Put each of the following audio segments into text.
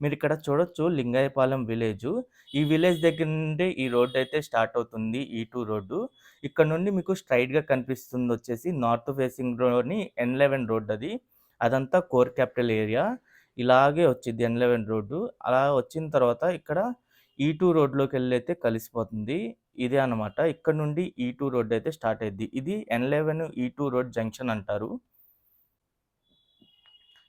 మీరు ఇక్కడ చూడొచ్చు లింగాయపాలెం విలేజ్ ఈ విలేజ్ దగ్గర నుండి ఈ రోడ్ అయితే స్టార్ట్ అవుతుంది. ఈ టూ రోడ్డు. ఇక్కడ నుండి మీకు స్ట్రైట్గా కనిపిస్తుంది వచ్చేసి నార్త్ ఫేసింగ్‌లోని ఎన్11 రోడ్ అది. అదంతా కోర్ క్యాపిటల్ ఏరియా. ఇలాగే వచ్చేది ఎన్ లెవెన్ రోడ్డు. అలా వచ్చిన తర్వాత ఇక్కడ ఈ టూ రోడ్లోకి వెళ్ళైతే కలిసిపోతుంది. ఇదే అనమాట ఇక్కడ నుండి ఈ టూ రోడ్ అయితే స్టార్ట్ అయింది ఇది ఎన్11 ఈ2 రోడ్ జంక్షన్ అంటారు.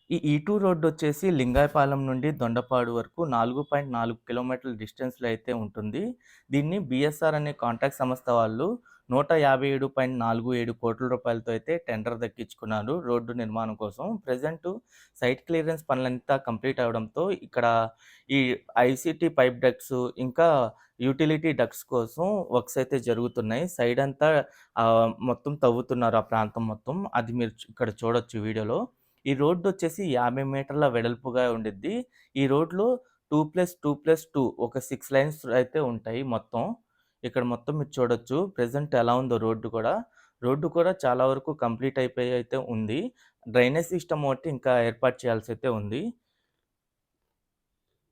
ఈ e ఈటూ రోడ్డు వచ్చేసి లింగాయపాలెం నుండి దొండపాడు వరకు 4.4 కిలోమీటర్ల డిస్టెన్స్‌లో అయితే ఉంటుంది. దీన్ని బీఎస్ఆర్ అనే కాంట్రాక్ట్ సంస్థ వాళ్ళు 157.47 కోట్ల రూపాయలతో అయితే టెండర్ దక్కించుకున్నారు రోడ్డు నిర్మాణం కోసం. ప్రజెంట్ సైట్ క్లియరెన్స్ పనులంతా కంప్లీట్ అవ్వడంతో ఇక్కడ ఈ ఐసీటీ పైప్ డక్స్ ఇంకా యూటిలిటీ డక్స్ కోసం వర్క్స్ అయితే జరుగుతున్నాయి. సైడ్ అంతా మొత్తం తవ్వుతున్నారు ఆ ప్రాంతం మొత్తం. అది మీరు ఇక్కడ చూడొచ్చు వీడియోలో. ఈ రోడ్డు వచ్చేసి 50 మీటర్ల వెడల్పుగా ఉండిద్ది. ఈ రోడ్‌లో 2+2+2 ఒక సిక్స్ లైన్స్ అయితే ఉంటాయి మొత్తం. ఇక్కడ మొత్తం మీరు చూడొచ్చు. ప్రజెంట్ ఎలా ఉందో రోడ్డు కూడా. రోడ్డు కూడా చాలా వరకు కంప్లీట్ అయిపోయి అయితే ఉంది. డ్రైనేజ్ సిస్టమ్ ఒకటి ఇంకా ఏర్పాటు చేయాల్సి అయితే ఉంది.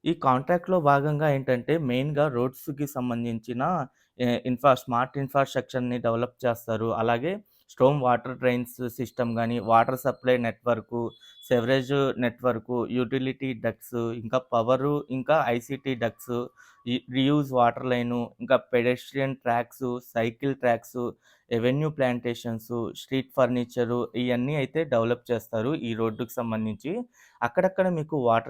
ఈ కాంట్రాక్ట్‌లో భాగంగా ఏంటంటే మెయిన్‌గా రోడ్స్‌కి సంబంధించిన ఇన్ఫ్రా స్మార్ట్ ఇన్‌ఫ్రాస్ట్రక్చర్‌ని డెవలప్ చేస్తారు. అలాగే స్టోమ్ వాటర్ డ్రైన్స్ సిస్టమ్ కానీ water supply network, sewerage network, utility ducts ఇంకా పవరు, ఇంకా ICT ducts reuse reuse water line, ఇంకా pedestrian tracks cycle tracks avenue plantations street furniture ఇవన్నీ అయితే డెవలప్ చేస్తారు ఈ రోడ్డుకి సంబంధించి. అక్కడక్కడ మీకు వాటర్